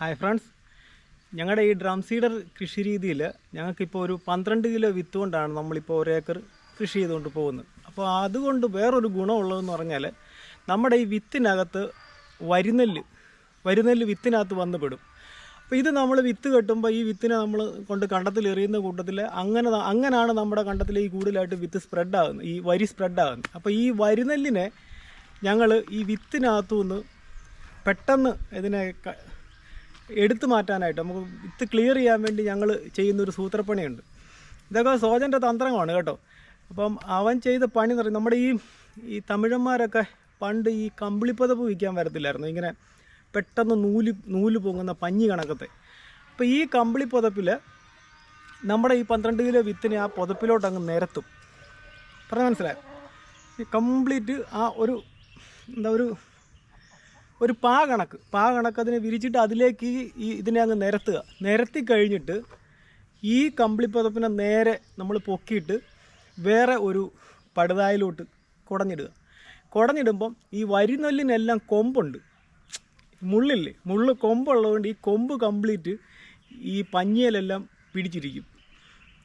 Hi friends. ഞങ്ങളുടെ ഈ drum cedar കൃഷി രീതിയിൽ ഞങ്ങൾക്കിപ്പോൾ ഒരു പന്ത്രണ്ട് കിലോ വിത്ത് കൊണ്ടാണ് നമ്മളിപ്പോൾ ഒരേക്കർ കൃഷി ചെയ്തുകൊണ്ട് പോകുന്നത്. അപ്പോൾ അതുകൊണ്ട് വേറൊരു ഗുണമുള്ളതെന്ന് പറഞ്ഞാൽ നമ്മുടെ ഈ വിത്തിനകത്ത് വരിനെല്ല് വരിനെല്ല് വിത്തിനകത്ത് വന്ന് പെടും അപ്പോൾ ഇത് നമ്മൾ വിത്ത് കെട്ടുമ്പോൾ ഈ വിത്തിനെ നമ്മൾ കൊണ്ട് കണ്ടത്തിൽ എറിയുന്ന കൂട്ടത്തിൽ അങ്ങനെ അങ്ങനെയാണ് നമ്മുടെ കണ്ടത്തിൽ ഈ കൂടുതലായിട്ട് വിത്ത് സ്പ്രെഡ് ആകുന്നത് ഈ വരി സ്പ്രെഡ് ആകുന്നത് അപ്പോൾ ഈ വരിനെല്ലിനെ ഞങ്ങൾ ഈ വിത്തിനകത്തു നിന്ന് പെട്ടെന്ന് ഇതിനെ എടുത്തു മാറ്റാനായിട്ട് നമുക്ക് ഇത് ക്ലിയർ ചെയ്യാൻ വേണ്ടി ഞങ്ങൾ ചെയ്യുന്ന ഒരു സൂത്രപ്പണിയുണ്ട്. ഇതൊക്കെ സോജന്റെ തന്ത്രങ്ങളാണ് കേട്ടോ. അപ്പം അവൻ ചെയ്ത പണി എന്ന് നമ്മുടെ ഈ ഈ തമിഴന്മാരൊക്കെ പണ്ട് ഈ കമ്പിളിപ്പതപ്പ് വിൽക്കാൻ വരത്തില്ലായിരുന്നു. ഇങ്ങനെ പെട്ടെന്ന് നൂൽ നൂൽ പൊങ്ങുന്ന പഞ്ഞി കണക്കത്തെ. അപ്പോൾ ഈ കമ്പിളിപ്പതപ്പിൽ നമ്മുടെ ഈ പന്ത്രണ്ട് കിലോ വിത്തിനെ ആ പുതപ്പിലോട്ട് അങ്ങ് നിരത്തും. പറഞ്ഞ മനസ്സിലായോ? കംപ്ലീറ്റ് ആ ഒരു എന്താ ഒരു ഒരു പാ കണക്ക്. പാ കണക്ക് അതിനെ വിരിച്ചിട്ട് അതിലേക്ക് ഈ- ഇതിനെ അങ്ങ് നിരത്തുക. നിരത്തി കഴിഞ്ഞിട്ട് ഈ കമ്പിളിപ്പതപ്പിനെ നേരെ നമ്മൾ പൊക്കിയിട്ട് വേറെ ഒരു പടുതായിലോട്ട് കുടഞ്ഞിടുക. കുടഞ്ഞിടുമ്പം ഈ വരിനെല്ലിനെല്ലാം കൊമ്പുണ്ട്. മുള്ളില്ലേ? മുള്ള് കൊമ്പുള്ളതുകൊണ്ട് ഈ കൊമ്പ് കംപ്ലീറ്റ് ഈ പഞ്ഞിയിലെല്ലാം പിടിച്ചിരിക്കും.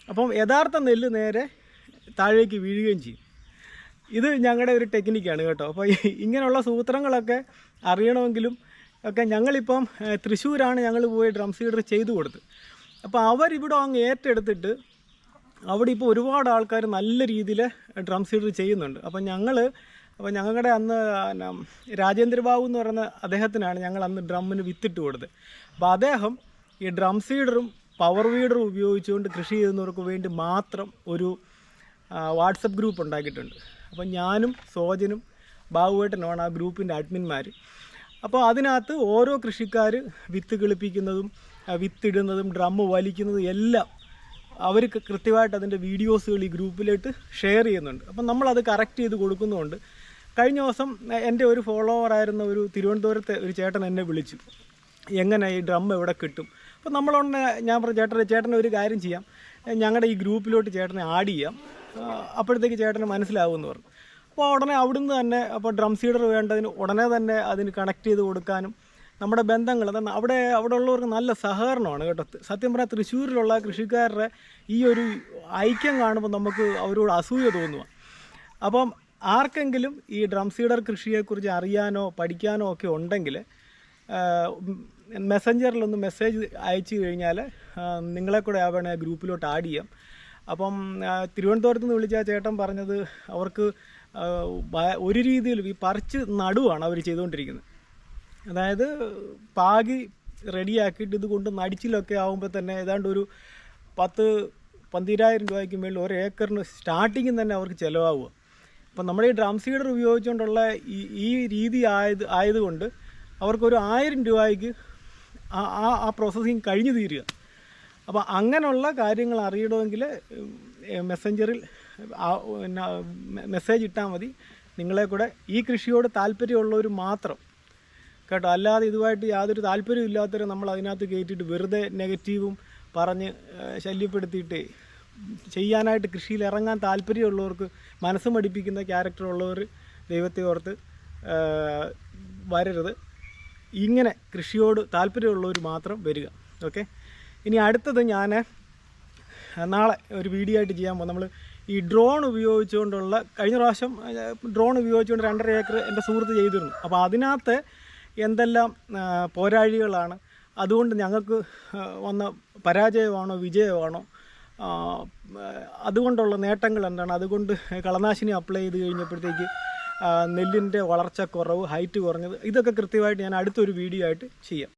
അപ്പം യഥാർത്ഥ നെല്ല് നേരെ താഴേക്ക് വീഴുകയും ചെയ്യും. ഇത് ഞങ്ങളുടെ ഒരു ടെക്നിക്കാണ് കേട്ടോ. അപ്പോൾ ഇങ്ങനെയുള്ള സൂത്രങ്ങളൊക്കെ അറിയണമെങ്കിലും ഒക്കെ ഞങ്ങളിപ്പം തൃശ്ശൂരാണ് ഞങ്ങൾ പോയി ഡ്രം സീഡർ ചെയ്തു കൊടുത്ത്. അപ്പോൾ അവരിവിടെ അങ്ങ് ഏറ്റെടുത്തിട്ട് അവിടെ ഇപ്പോൾ ഒരുപാട് ആൾക്കാർ നല്ല രീതിയിൽ ഡ്രം സീഡർ ചെയ്യുന്നുണ്ട്. അപ്പോൾ ഞങ്ങൾ അപ്പോൾ ഞങ്ങളുടെ അന്ന് രാജേന്ദ്രബാബു രാജേന്ദ്ര എന്ന് പറയുന്ന അദ്ദേഹത്തിനാണ് ഞങ്ങൾ അന്ന് ഡ്രമ്മിന് വിത്തിട്ട് കൊടുത്തത്. അപ്പോൾ അദ്ദേഹം ഈ ഡ്രം സീഡറും പവർ വീഡറും ഉപയോഗിച്ചുകൊണ്ട് കൃഷി ചെയ്യുന്നവർക്ക് വേണ്ടി മാത്രം ഒരു വാട്സപ്പ് ഗ്രൂപ്പ് ഉണ്ടാക്കിയിട്ടുണ്ട്. അപ്പോൾ ഞാനും സോജനും ബാബുവേട്ടനുമാണ് ആ ഗ്രൂപ്പിന്റെ അഡ്മിന്മാർ അപ്പോൾ അതിനകത്ത് ഓരോ കൃഷിക്കാർ വിത്ത് കിളിപ്പിക്കുന്നതും വിത്തിടുന്നതും ഡ്രമ്മ് വലിക്കുന്നതും എല്ലാം അവർക്ക് കൃത്യമായിട്ട് അതിന്റെ വീഡിയോസുകൾ ഈ ഗ്രൂപ്പിലോട്ട് ഷെയർ ചെയ്യുന്നുണ്ട്. അപ്പം നമ്മളത് കറക്റ്റ് ചെയ്ത് കൊടുക്കുന്നുണ്ട് കഴിഞ്ഞ ദിവസം എന്റെ ഒരു ഫോളോവർ ആയിരുന്ന ഒരു തിരുവനന്തപുരത്തെ ഒരു ചേട്ടൻ എന്നെ വിളിച്ചു. എങ്ങനെ ഈ ഡ്രം എവിടെ കിട്ടും? അപ്പോൾ നമ്മളൊന്ന് ഞാൻ പറഞ്ഞു ചേട്ടൻ ചേട്ടനെ ഒരു കാര്യം ചെയ്യാം. ഞങ്ങളുടെ ഈ ഗ്രൂപ്പിലോട്ട് ചേട്ടനെ ആഡ് ചെയ്യാം. അപ്പോഴത്തേക്ക് ചേട്ടന് മനസ്സിലാവുമെന്ന് പറഞ്ഞു. അപ്പോൾ ഉടനെ അവിടുന്ന് തന്നെ അപ്പോൾ ഡ്രം സീഡർ വേണ്ടതിന് ഉടനെ തന്നെ അതിന് കണക്ട് ചെയ്ത് കൊടുക്കാനും നമ്മുടെ ബന്ധങ്ങൾ അതാണ് അവിടെ അവിടെ ഉള്ളവർക്ക് നല്ല സഹകരണമാണ് കേട്ടോ. സത്യം പറഞ്ഞാൽ തൃശ്ശൂരിലുള്ള കൃഷിക്കാരുടെ ഈ ഒരു ഐക്യം കാണുമ്പോൾ നമുക്ക് അവരോട് അസൂയ തോന്നുക അപ്പം ആർക്കെങ്കിലും ഈ ഡ്രം സീഡർ കൃഷിയെക്കുറിച്ച് അറിയാനോ പഠിക്കാനോ ഒക്കെ ഉണ്ടെങ്കിൽ മെസ്സഞ്ചറിലൊന്ന് മെസ്സേജ് അയച്ചു കഴിഞ്ഞാൽ നിങ്ങളെ കൂടെ ആവണേ ഗ്രൂപ്പിലോട്ട് ആഡ് ചെയ്യാം. അപ്പം തിരുവനന്തപുരത്ത് നിന്ന് വിളിച്ച ചേട്ടൻ പറഞ്ഞത് അവർക്ക് ഒരു രീതിയിൽ ഈ പറിച്ച് നടുവാണ് അവർ ചെയ്തുകൊണ്ടിരിക്കുന്നത്. അതായത് പാകി റെഡിയാക്കിയിട്ട് ഇത് കൊണ്ട് നടിച്ചിലൊക്കെ ആകുമ്പോൾ തന്നെ ഏതാണ്ട് ഒരു പത്ത് പന്തിരായിരം രൂപയ്ക്ക് മേളിൽ ഒരു ഏക്കറിന് സ്റ്റാർട്ടിങ്ങിൽ തന്നെ അവർക്ക് ചിലവാകുക അപ്പം നമ്മുടെ ഈ ഡ്രം സീഡർ ഉപയോഗിച്ചുകൊണ്ടുള്ള ഈ ഈ രീതി ആയത് ആയതുകൊണ്ട് അവർക്കൊരു ആയിരം രൂപയ്ക്ക് ആ ആ പ്രോസസ്സിങ് കഴിഞ്ഞു തീരുക. അപ്പോൾ അങ്ങനെയുള്ള കാര്യങ്ങൾ അറിയണമെങ്കിൽ മെസ്സഞ്ചറിൽ മെസ്സേജ് ഇട്ടാൽ മതി. നിങ്ങളെ കൂടെ ഈ കൃഷിയോട് താല്പര്യമുള്ളവർ മാത്രം. കേട്ടോ അല്ലാതെ ഇതുമായിട്ട് യാതൊരു താല്പര്യവും ഇല്ലാത്തവരെ നമ്മൾ അതിനകത്ത് കയറ്റിയിട്ട് വെറുതെ നെഗറ്റീവും പറഞ്ഞ് ശല്യപ്പെടുത്തിയിട്ട് ചെയ്യാനായിട്ട് കൃഷിയിൽ ഇറങ്ങാൻ താല്പര്യമുള്ളവർക്ക് മനസ്സ് മടിപ്പിക്കുന്ന ക്യാരക്ടറുള്ളവർ ദൈവത്തെ ഓർത്ത് വരരുത്. ഇങ്ങനെ കൃഷിയോട് താല്പര്യമുള്ളവർ മാത്രം വരിക. ഓക്കെ? ഇനി അടുത്തത് ഞാൻ നാളെ ഒരു വീഡിയോ ആയിട്ട് ചെയ്യാൻ പോകും. നമ്മൾ ഈ ഡ്രോൺ ഉപയോഗിച്ചുകൊണ്ടുള്ള കഴിഞ്ഞ പ്രാവശ്യം ഡ്രോൺ ഉപയോഗിച്ചുകൊണ്ട് രണ്ടര ഏക്കർ എന്റെ സുഹൃത്ത് ചെയ്തിരുന്നു. അപ്പോൾ അതിനകത്ത് എന്തെല്ലാം പോരാഴികളാണ്. അതുകൊണ്ട് ഞങ്ങൾക്ക് വന്ന പരാജയമാണോ വിജയമാണോ അതുകൊണ്ടുള്ള നേട്ടങ്ങൾ എന്താണ്? അതുകൊണ്ട് കളനാശിനി അപ്ലൈ ചെയ്ത് കഴിഞ്ഞപ്പോഴത്തേക്ക് നെല്ലിന്റെ വളർച്ച കുറവ് ഹൈറ്റ് കുറഞ്ഞത് ഇതൊക്കെ കൃത്യമായിട്ട് ഞാൻ അടുത്തൊരു വീഡിയോ ആയിട്ട് ചെയ്യാം.